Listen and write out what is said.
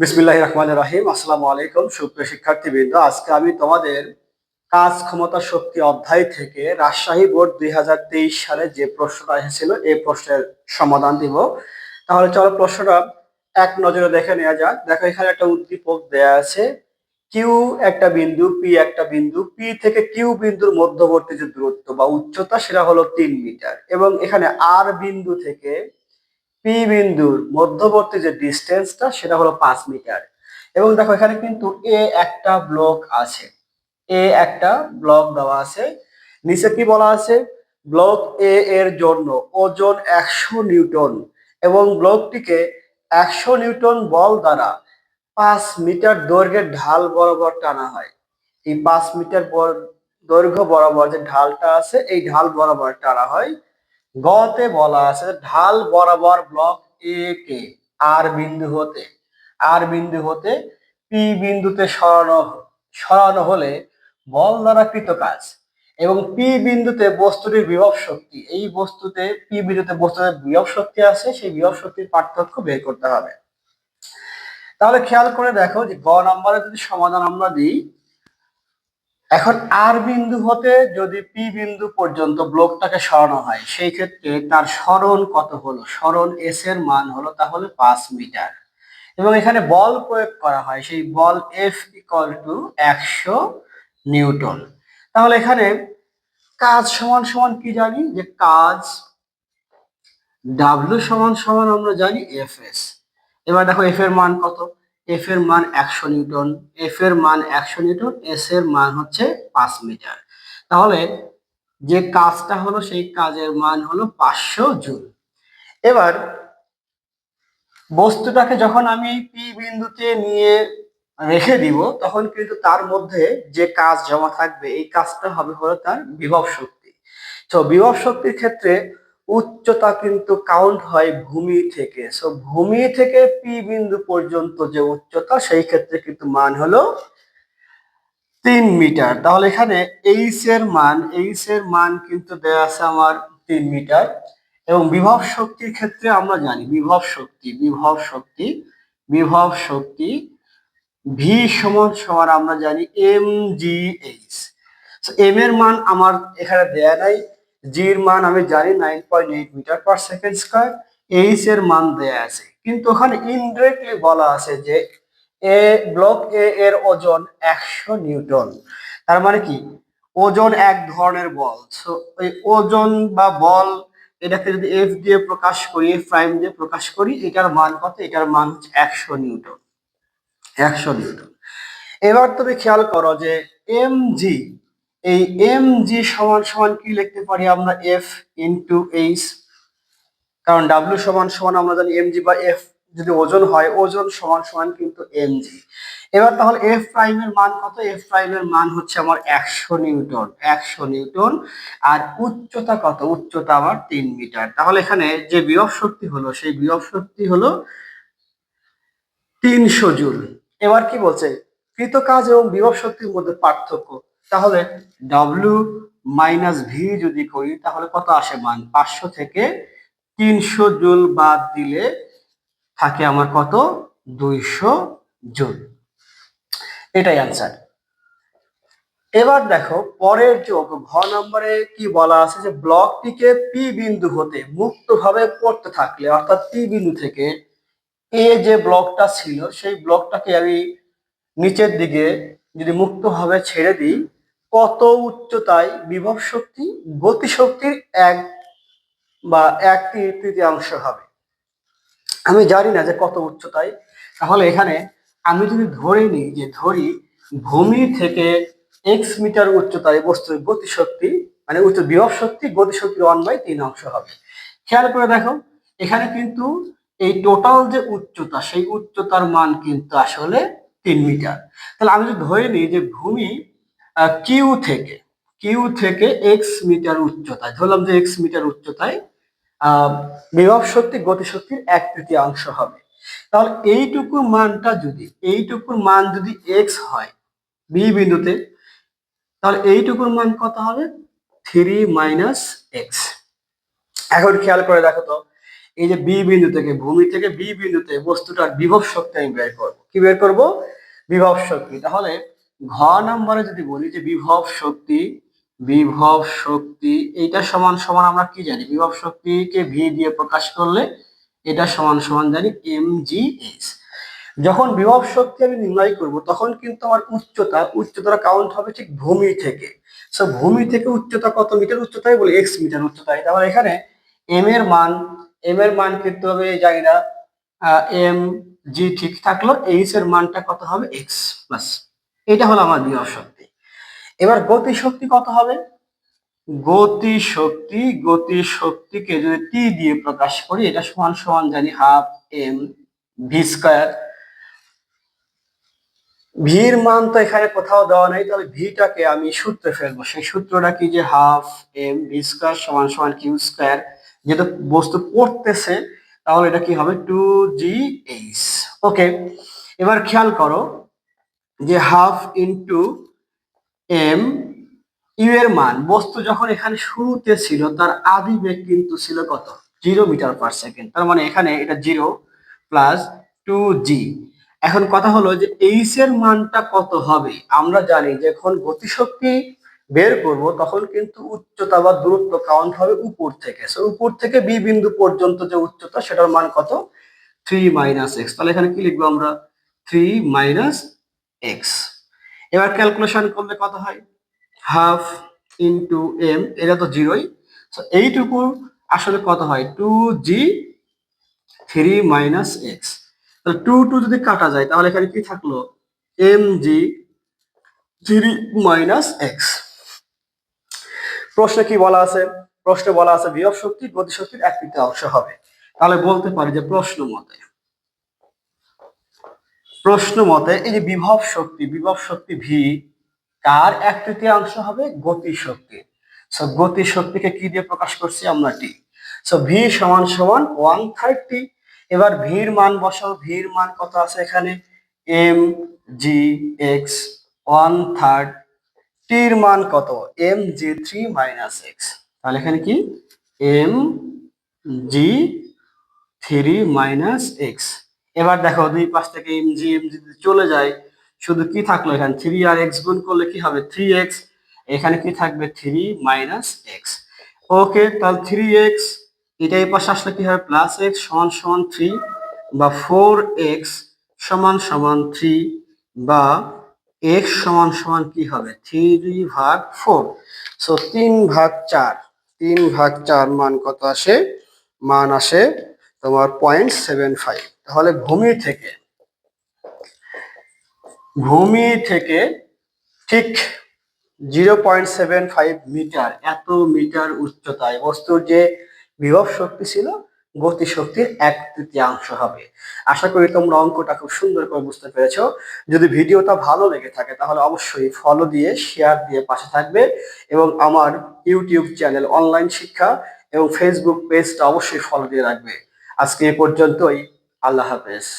বিসমিল্লাহ রহমান রাহিম। আসসালামু আলাইকুম সুপ্রিয় শিক্ষার্থীবৃন্দ। আজকে আমি তোমাদের কাজ ক্ষমতা শক্তি অধ্যায় থেকে রাজশাহী বোর্ড দুই হাজার তেইশ সালে যে প্রশ্নটা এসেছিল, এই প্রশ্নের সমাধান দিব। তাহলে চলো প্রশ্নটা এক নজরে দেখে নেওয়া যাক। দেখো, এখানে একটা উদ্দীপক দেয়া আছে কিউ একটা বিন্দু পি একটা বিন্দু। পি থেকে কিউ বিন্দুর মধ্যবর্তী যে দূরত্ব বা উচ্চতা, সেটা হলো তিন মিটার। এবং এখানে আর বিন্দু থেকে পি বিন্দুর মধ্যবর্তী যে ডিস্টেন্সটা সেটা হলো পাঁচ মিটার এবং দেখো, এখানে কিন্তু এ একটা ব্লক আছে। এ একটা ব্লক দেওয়া আছে। নিচে কি বলা আছে? ব্লক এ এর জন্য ওজন একশো নিউটন এবং ব্লকটিকে একশো নিউটন বল দ্বারা পাঁচ মিটার দৈর্ঘ্যের ঢাল বরাবর টানা হয়। এই পাঁচ মিটার দৈর্ঘ্য বরাবর যে ঢালটা আছে, এই ঢাল বরাবর টানা হয়। গতে বলা আছে ঢাল বরাবর ব্লক এ কে, আর বিন্দু হতে, আর বিন্দু হতে পি বিন্দুতে সরানো সরানো হলে বল দ্বারা কৃত কাজ। এবং পি বিন্দুতে বস্তুটির বিভব শক্তি, এই বস্তুতে, পি বিন্দুতে বস্তুতে বিভব শক্তি আছে, সেই বিভব শক্তির পার্থক্য বের করতে হবে। তাহলে খেয়াল করে দেখো যে গ নাম্বারে যদি সমাধান আমরা দিই এখন আর বিন্দু হতে যদি পি বিন্দু পর্যন্ত ব্লকটাকে সরানো হয়, সেই ক্ষেত্রে তার সরণ কত হলো? সরণ এস এর মান হলো তাহলে পাঁচ মিটার। এবং এখানে বল প্রয়োগ করা হয়, সেই বল এফ ইকুয়াল টু একশো নিউটন। তাহলে এখানে কাজ সমান সমান কি জানি? যে কাজ ডাব্লিউ সমান সমান আমরা জানি এফ এস এবার দেখো এফ এর মান কত? এফ এর মান একশো নিউটন এফ এর মান একশো নিউটন এস এর মান হচ্ছে পাঁচ মিটার। তাহলে যে কাজটা হলো সেই কাজের মান হলো পাঁচশো জুল। এবার বস্তুটাকে যখন আমি পি বিন্দুতে নিয়ে রেখে দিব, তখন কিন্তু তার মধ্যে যে কাজ জমা থাকবে, এই কাজটা হবে হলো তার বিভব শক্তি। তো বিভব শক্তির ক্ষেত্রে উচ্চতা কিন্তু কাউন্ট হয় ভূমি থেকে। সো ভূমি থেকে পি বিন্দু পর্যন্ত যে উচ্চতা, সেই ক্ষেত্রে কিন্তু মান হলো তিন মিটার। তাহলে এখানে এইচ এর মান এইচ এর মান কিন্তু দেয়া আছে আমার তিন মিটার। এবং বিভব শক্তির ক্ষেত্রে আমরা জানি বিভব শক্তি বিভব শক্তি বিভব শক্তি ভি সমান সমান আমরা জানি এম জি এইচ এম এর মান আমার এখানে দেয়া নাই। জি এর মান আমি জানি nine point eight metre per second square H এর মান দেয়া আছে। কিন্তু ওখানে ইনডিরেক্টলি বলা আছে যে এ ব্লক এ এর ওজন একশো নিউটন। তার মানে কি? ওজন এক ধরনের বল। সো ওজন বা বল, এটাকে যদি এফ দিয়ে প্রকাশ করি এফ প্রাইম দিয়ে প্রকাশ করি, এটার মান কত? এটার মান হচ্ছে একশো নিউটন। একশো নিউটন। এবার তুমি খেয়াল করো যে এম জি এই এম জি সমান সমান কি লিখতে পারি আমরা? এফ ইন্টু এইচ কারণ ডাব্লিউ সমান সমান আমরা জানি এম জি বা এফ যদি ওজন হয়, ওজন সমান সমান কিন্তু এম জি এবার তাহলে এফ প্রাইমের মান কত? এফ প্রাইমের মান হচ্ছে আমার একশো নিউটন একশো নিউটন, আর উচ্চতা কত? উচ্চতা আমার তিন মিটার। তাহলে এখানে যে বিভব শক্তি হলো, সেই বিভব শক্তি হলো তিনশো জুল। এবার কি বলছে? কৃত কাজ এবং বিভব শক্তির মধ্যে পার্থক্য। তাহলে ডাব্লিউ মাইনাস ভি যদি করি, তাহলে কত আসে মান? পাঁচশো থেকে তিনশো জুল বাদ দিলে থাকে আমার কত? দুইশো জুল। এটাই অ্যান্সার এবার দেখো, পরের যে ঘ নম্বরে কি বলা আছে যে ব্লকটিকে পি বিন্দু হতে মুক্তভাবে পড়তে থাকলে, অর্থাৎ পি বিন্দু থেকে এ যে ব্লকটা ছিল, সেই ব্লকটাকে আমি নিচের দিকে যদি মুক্তভাবে ছেড়ে দিই কত উচ্চতায় বিভব শক্তি গতি শক্তির এক বা এক তৃতীয়াংশ হবে। আমি জানি না যে কত উচ্চতায়। তাহলে এখানে আমি যদি ধরে নিই যে ধরি ভূমি থেকে এক্স মিটার উচ্চতায় বস্তুর গতিশক্তি মানে উচ্চ বিভব শক্তি গতিশক্তির ওয়ান বাই তিন অংশ হবে। খেয়াল করে দেখো, এখানে কিন্তু এই টোটাল যে উচ্চতা, সেই উচ্চতার মান কিন্তু আসলে তিন মিটার। তাহলে আমি যদি ধরে নিই যে ভূমি কিউ থেকে কিউ থেকে এক্স মিটার উচ্চতায়, ধরলাম যে এক্স মিটার উচ্চতায় বিভব শক্তি গতিশক্তির এক তৃতীয়াংশ হবে। তাহলে এইটুকু মানটা যদি, এইটুকুর মান যদি এক্স হয় বি বিন্দুতে, তাহলে এইটুকুর মান কত হবে? থ্রি মাইনাস এক্স এখন খেয়াল করে দেখো তো, এই যে বি বিন্দু থেকে, ভূমি থেকে বি বিন্দুতে বস্তুটার বিভব শক্তি আমি বের করব। কি বের করব? বিভব শক্তি। তাহলে ঘ নম্বরে যদি বলি যে বিভব শক্তি বিভব শক্তি, এইটা সমান সমান আমরা কি জানি? বিভব শক্তিকে ভি দিয়ে প্রকাশ করলে এটা সমান সমান জানি এম জি যখন বিভব শক্তি আমি নির্ণয় করব, তখন কিন্তু আমার উচ্চতা, উচ্চতার কাউন্ট হবে ঠিক ভূমি থেকে। সো ভূমি থেকে উচ্চতা কত মিটার? উচ্চতাই বলি এক্স মিটার উচ্চতায় তাহলে এখানে এম এর মান এম এর মান কিন্তু হবে? জানি না। এম জি ঠিক থাকল এইচ এর মানটা কত হবে? এক্স প্লাস এটা হলো আমার বিভব শক্তি। এবার গতি শক্তি কত হবে? গতি শক্তি, গতি শক্তিকে যদি টি দিয়ে প্রকাশ করি, এটা সমান সমান জানি হাফ এম ভি স্কয়ার ভির মান তো এখানে কোথাও দেওয়া নাই, তাহলে ভিটাকে আমি সূত্রে ফেলব। সেই সূত্রটা কি যে হাফ এম ভি স্কয়ার সমান সমান কিউ স্কয়ার যেহেতু বস্তু পড়তেছে, তাহলে এটা কি হবে? টু জি এইচ ওকে এবার খেয়াল করো যে হাফ ইন্টু এম ইউ এর মান, বস্তু যখন এখানে শুরুতে ছিল, তার আদি বেগ কিন্তু ছিল কত? জিরো মিটার পার সেকেন্ড তার মানে এখানে এটা জিরো প্লাস টু জি এখন কথা হলো যে এইচ এর মানটা কত হবে? আমরা জানি যখন গতিশক্তি বের করব, তখন কিন্তু উচ্চতা বা দূরত্ব কাউন্ট হবে উপর থেকে। সো উপর থেকে বি বিন্দু পর্যন্ত যে উচ্চতা, সেটার মান কত? থ্রি মাইনাস এক্স তাহলে এখানে কি লিখব আমরা? থ্রি মাইনাস এক্স এবার ক্যালকুলেশন করলে কত হয়? হাফ ইন্টু এম এটা তো জিরোই। সো এইটুকু আসলে কত হয়? Two G three minus X তাহলে টু টু যদি কাটা যায়, তাহলে এখানে কি থাকল? M G three minus X প্রশ্নে কি বলা আছে? প্রশ্নে বলা আছে বিভব শক্তি, গতিশক্তির এক তৃতীয়াংশ হবে। তাহলে বলতে পারি যে প্রশ্ন মতে প্রশ্ন মতে, এই যে বিভব শক্তি বিভব শক্তি ভি কার এক তৃতীয়াংশ হবে গতি শক্তি? সো গতি শক্তিকে কি দিয়ে প্রকাশ করছি আমরা টি সো ভি সমান সমান ওয়ান থার্টি এবার ভির মান বসাও ভির মান কত আছে এখানে? M G X one third টির মান কত? M G three minus X তাহলে এখানে কি? M G three minus X এবার দেখো দুই পাশ থেকে এম জি এম জি চলে যায়, শুধু কি থাকল এখানে? থ্রি আর এক্স গুণ করলে কি হবে? থ্রি এক্স এখানে কি থাকবে? থ্রি মাইনাস এক্স ওকে তাহলে থ্রি এক্স এটা এই পাশে আসলে কি হবে? প্লাস এক্স সমান সমান থ্রি বা ফোর এক্স সমান সমান থ্রি বা এক্স সমান সমান কি হবে? থ্রি ভাগ ফোর সো তিন ভাগ চার। তিন ভাগ চার মান কত আসে? মান আসে তোমার পয়েন্ট সেভেন ফাইভ তাহলে ভূমি থেকে ভূমি থেকে ঠিক zero point seven five metre, এত মিটার উচ্চতায় বস্তুর যে বিভব শক্তি ছিল গতি শক্তির এক তৃতীয়াংশ হবে। আশা করি তোমরা অঙ্কটা খুব সুন্দর করে বুঝতে পেরেছ। যদি ভিডিওটা ভালো লেগে থাকে, তাহলে অবশ্যই ফলো দিয়ে শেয়ার দিয়ে পাশে থাকবে এবং আমার ইউটিউব চ্যানেল অনলাইন শিক্ষা এবং ফেসবুক পেজটা অবশ্যই ফলো দিয়ে রাখবে। আজকে এ পর্যন্তই। আল্লাহ হাফেজ।